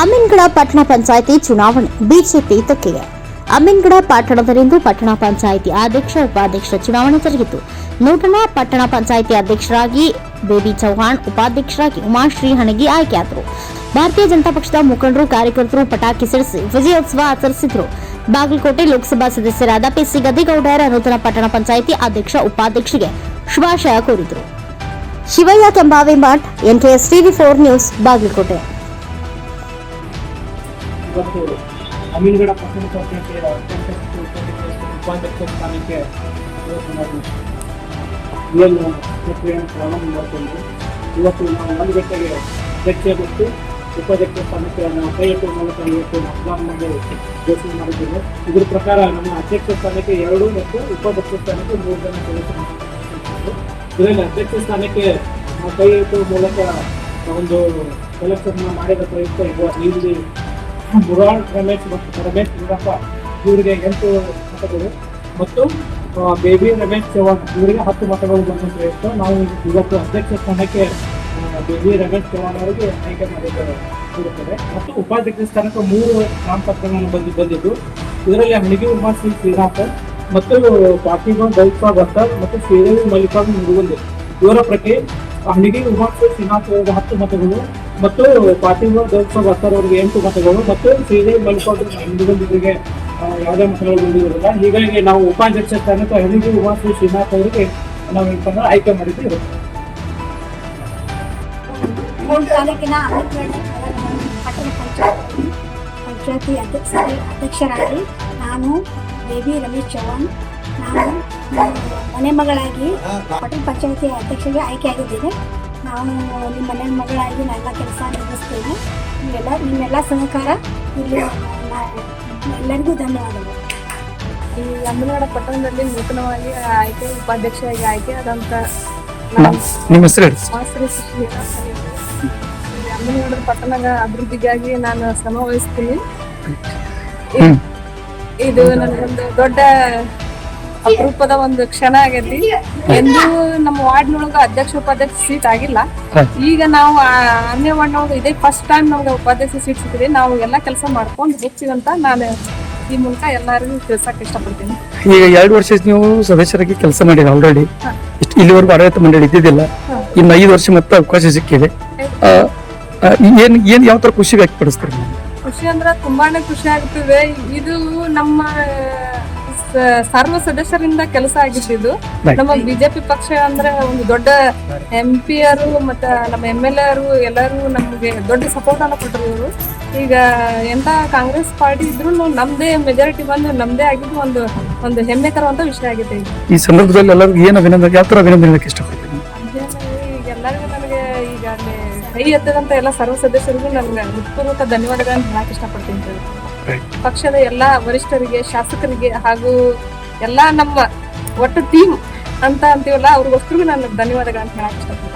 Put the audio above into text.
ಅಮೀನ್ಗಡ ಪಟ್ಟಣ ಪಂಚಾಯಿತಿ ಚುನಾವಣೆ, ಬಿಜೆಪಿ ತೆಕ್ಕೆಗೆ. ಅಮೀನ್ಗಡ ಪಟ್ಟಣದಲ್ಲಿಂದು ಪಟ್ಟಣ ಪಂಚಾಯಿತಿ ಅಧ್ಯಕ್ಷ, ಉಪಾಧ್ಯಕ್ಷ ಚುನಾವಣೆ ಜರುಗಿತು. ನೂತನ ಪಟ್ಟಣ ಪಂಚಾಯಿತಿ ಅಧ್ಯಕ್ಷರಾಗಿ ಬೇಬಿ ಚೌಹಾಣ್, ಉಪಾಧ್ಯಕ್ಷರಾಗಿ ಉಮಾಶ್ರೀ ಹಣಗಿ ಆಯ್ಕೆಯಾದರು. ಭಾರತೀಯ ಜನತಾ ಪಕ್ಷದ ಮುಖಂಡರು, ಕಾರ್ಯಕರ್ತರು ಪಟಾಕಿ ಸಿಡಿಸಿ ವಿಜಯೋತ್ಸವ ಆಚರಿಸಿದರು. ಬಾಗಲಕೋಟೆ ಲೋಕಸಭಾ ಸದಸ್ಯರಾದ ಪಿಸಿ ಗದ್ದಿಗೌಡರ ನೂತನ ಪಟ್ಟಣ ಪಂಚಾಯಿತಿ ಅಧ್ಯಕ್ಷ, ಉಪಾಧ್ಯಕ್ಷರಿಗೆ ಶುಭಾಶಯ ಕೋರಿದರು. ಶಿವಯ್ಯ ಕೆಂಬಾವಿ ಮಾಟ್ NKS TV four news, Bagalkot. ಇವತ್ತು ಅಮೀನ್ಗಡ ಪಟ್ಟಣ ಮತ್ತು ಉಪಾಧ್ಯಕ್ಷ ಸ್ಥಾನಕ್ಕೆ ಇವತ್ತು ನಾವು ಏನು ಪ್ರಕ್ರಿಯೆಯನ್ನು ಪ್ರಾರಂಭ ಮಾಡಿಕೊಂಡು ಇವತ್ತು ನಾವು ಒಂದು ಗಂಟೆಗೆ ಅಧ್ಯಕ್ಷ ಮತ್ತು ಉಪಾಧ್ಯಕ್ಷ ಸ್ಥಾನಕ್ಕೆ ನಾವು ಕೈ ಎತ್ತುವ ಮೂಲಕ ಇವತ್ತು ಮತದಾನ ಮಾಡಿ ಘೋಷಣೆ ಮಾಡಿದ್ದೇವೆ. ಇದ್ರ ಪ್ರಕಾರ ನಮ್ಮ ಅಧ್ಯಕ್ಷ ಸ್ಥಾನಕ್ಕೆ ಎರಡು ಮತ್ತು ಉಪಾಧ್ಯಕ್ಷ ಸ್ಥಾನಕ್ಕೆ ಮೂರು ಜನ ಇದರಲ್ಲಿ ಅಧ್ಯಕ್ಷ ಸ್ಥಾನಕ್ಕೆ ನಾವು ಕೈ ಎತ್ತುವ ಮೂಲಕ ಒಂದು ಸೆಲೆಕ್ಷನ್ ಮಾಡಿದ ಪ್ರಯುಕ್ತ ಈಗ ಇಲ್ಲಿ ಮುರಾಳ್ ರಮೇಶ್ ಮತ್ತು ರಮೇಶ್ ವೀರಪ್ಪ ಇವರಿಗೆ ಎಂಟು ಮತಗಳು ಮತ್ತು ಬೇಬಿ ರಮೇಶ್ ಚೌಹಾಣ್ ಇವರಿಗೆ ಹತ್ತು ಮತಗಳು ಬಂದಂತ ಇತ್ತು ನಾವು ಇವತ್ತು ಅಧ್ಯಕ್ಷ ಸ್ಥಾನಕ್ಕೆ ಬೇಬಿ ರಮೇಶ್ ಚೌಹಾಣ್ ಅವರಿಗೆ ಆಯ್ಕೆ ಮಾಡಿದ್ದಾರೆ ಮತ್ತು ಉಪಾಧ್ಯಕ್ಷ ಸ್ಥಾನಕ್ಕೆ ಮೂರು ನಾಮಪತ್ರಗಳನ್ನು ಬಂದು, ಬಂದಿದ್ದು, ಇದರಲ್ಲಿ ಹಣಿಗೆ ಸಿಂಗ್ ಶ್ರೀನಾಥ್ ಮತ್ತು ಪಾರ್ಥಿವ ದೌತ್ವ ಭತ್ತರ್ ಮತ್ತು ಶ್ರೀದೇವಿ ಮಲ್ಲಿಕಾರ್ಜುನ್ ಮುರುಗುಂದೆ ಇವರ ಪ್ರತಿ ಹಣಿಗೆ ಸಿಂಗ್ ಶ್ರೀನಾಥ್ ಅವರಿಗೆ ಹತ್ತು ಮತಗಳು ಮತ್ತು ಪಾರ್ಥಿವ ದೌತ್ವ ಭತ್ತರ್ ಅವರಿಗೆ ಎಂಟು ಮತಗಳು ಮತ್ತು ಶ್ರೀದೇವಿ ಮಲ್ಲಿಕಾರ್ಜುನ್ ಮುರುಗುಂದಿಗೆ ಯಾವುದೇ ಮತಗಳು ಬಂದಿರೋದಿಲ್ಲ. ಹೀಗಾಗಿ ನಾವು ಉಪಾಧ್ಯಕ್ಷ ಸ್ಥಾನಕ್ಕೆ ಹಣಿಗೆ ಉಮಾಶ್ರೀ ಶ್ರೀನಾಥ್ ಅವರಿಗೆ ನಾವು ಈ ಆಯ್ಕೆ ಮಾಡಿದ್ದೀವಿ. ತಾಲೂಕಿನ ಪಟ್ಟಣ ಪಂಚಾಯತ್ ಪಂಚಾಯತಿ ಅಧ್ಯಕ್ಷ ಅಧ್ಯಕ್ಷರಾಗಿ ನಾನು ಬೇಬಿ ರಮೇಶ್ ಚೌಹಾಣ್ ನಾನು ಮನೆ ಮಗಳಾಗಿ ಪಟ್ಟಣ ಪಂಚಾಯತಿ ಅಧ್ಯಕ್ಷರಿಗೆ ಆಯ್ಕೆಯಾಗಿದ್ದೇನೆ ನಾವು ನಿಮ್ಮ ಮನೆ ಮಗಳಾಗಿ ನಾನೆಲ್ಲ ಕೆಲಸ ನಿರ್ವಹಿಸ್ತೇನೆ ನೀವೆಲ್ಲ ನಿಮ್ಮೆಲ್ಲ ಸಹಕಾರ ಇಲ್ಲಿ ಎಲ್ಲರಿಗೂ ಧನ್ಯವಾದಗಳು. ಈ ಅಮ್ಮನಗಡ ಪಟ್ಟಣದಲ್ಲಿ ನೂತನವಾಗಿ ಆಯ್ಕೆ ಉಪಾಧ್ಯಕ್ಷರಾಗಿ ಆಯ್ಕೆ ಆದಂತ ನಮ್ಮ ಹೆಸರು ಅಮ್ಮನಗಡ ಪಟ್ಟಣದ ಅಭಿವೃದ್ಧಿಗಾಗಿ ನಾನು ಶ್ರಮ ವಹಿಸ್ತೀನಿ. ಇದು ನನಗೊಂದು ದೊಡ್ಡ ಅಪರೂಪದ ಒಂದು ಕ್ಷಣ ಆಗೈತಿ. ಎಂದು ನಮ್ಮ ವಾರ್ಡ್ನೊಳಗ ಅಧ್ಯಕ್ಷ ಉಪಾಧ್ಯಕ್ಷ ಸೀಟ್ ಆಗಿಲ್ಲ. ಈಗ ನಾವು ಅನ್ಯ ವಾರ್ಡ್ನೊಳಗ ಇದೇ ಫಸ್ಟ್ ಟೈಮ್ ನಮ್ಗೆ ಉಪಾಧ್ಯಕ್ಷ ಸೀಟ್ ಸಿಕ್ಕಿದೆ. ನಾವು ಎಲ್ಲ ಕೆಲಸ ಮಾಡ್ಕೊಂಡು ಹೆಚ್ಚಿದಂತ ನಾನು ಈ ಮೂಲಕ ಎಲ್ಲರಿಗೂ ತಿಳ್ಸಕ್ ಇಷ್ಟಪಡ್ತೀನಿ. ಈಗ ಎರಡು ವರ್ಷ ನೀವು ಸದಸ್ಯರಾಗಿ ಕೆಲಸ ಮಾಡಿದ್ರೆ ಆಲ್ರೆಡಿ ಇಲ್ಲಿವರೆಗೂ ಆಡಳಿತ ಮಂಡಳಿ ಇದ್ದಿದ್ದಿಲ್ಲ. ಇನ್ನು ಐದು ವರ್ಷ ಮತ್ತೆ ಅವಕಾಶ ಸಿಕ್ಕಿದೆ. ಏನ್ ಏನ್ ಯಾವ ತರ ಖುಷಿ ವ್ಯಕ್ತಪಡಿಸ್ತೀರಿ? ಖುಷಿ ಅಂದ್ರೆ ತುಂಬಾನೇ ಖುಷಿ ಆಗ್ತದೆ ಇದು ನಮ್ಮ ಸರ್ವ ಸದಸ್ಯರಿಂದ ಕೆಲಸ ಆಗಿದ್ದು. ನಮ್ಮ ಬಿಜೆಪಿ ಪಕ್ಷ ಅಂದ್ರೆ ಒಂದು ದೊಡ್ಡ ಎಂ ಪಿ ಅವರು ಮತ್ತ ನಮ್ಮ ಎಂ ಎಲ್ ಎರು ಎಲ್ಲರೂ ನಮ್ಗೆ ದೊಡ್ಡ ಸಪೋರ್ಟ್ ಅನ್ನ ಕೊಟ್ಟರು ಇವರು ಈಗ ಎಂತ ಕಾಂಗ್ರೆಸ್ ಪಾರ್ಟಿ ಇದ್ರು ನಮ್ದೇ ಮೆಜಾರಿಟಿ ಬಂದು ನಮ್ದೇ ಆಗಿದ್ದು ಒಂದು ಒಂದು ಹೆಮ್ಮೆ ತರುವಂತ ವಿಷಯ ಆಗಿದೆ ಈ ಸಂದರ್ಭದಲ್ಲಿ ಎಲ್ಲರಿಗೂ ಏನು ಅಭಿನಂದನೆ ಯಾವ ತರ ಇಷ್ಟಪಡ್ತೀನಿ ಈಗ ಎಲ್ಲರಿಗೂ ನನಗೆ ಈಗ ಅಲ್ಲಿ ಕೈ ಎತ್ತದಂತ ಎಲ್ಲ ಸರ್ವ ಸದಸ್ಯರಿಗೂ ನನ್ಗೆ ಹೃತ್ಪೂರ್ವಕ ಧನ್ಯವಾದಗಳನ್ನು ಹೇಳಕ್ ಇಷ್ಟಪಡ್ತೀನಿ. ಪಕ್ಷದ ಎಲ್ಲ ವರಿಷ್ಠರಿಗೆ, ಶಾಸಕರಿಗೆ ಹಾಗೂ ಎಲ್ಲ ನಮ್ಮ ಒಟ್ಟು ಟೀಮ್ ಅಂತ ಅಂತೀವಲ್ಲ ಅವ್ರಿಗೋಸ್ಕರ ನಾನು ಧನ್ಯವಾದಗಳನ್ನ ಹೇಳಕ್ ಇಷ್ಟಪಡ್ತೀನಿ.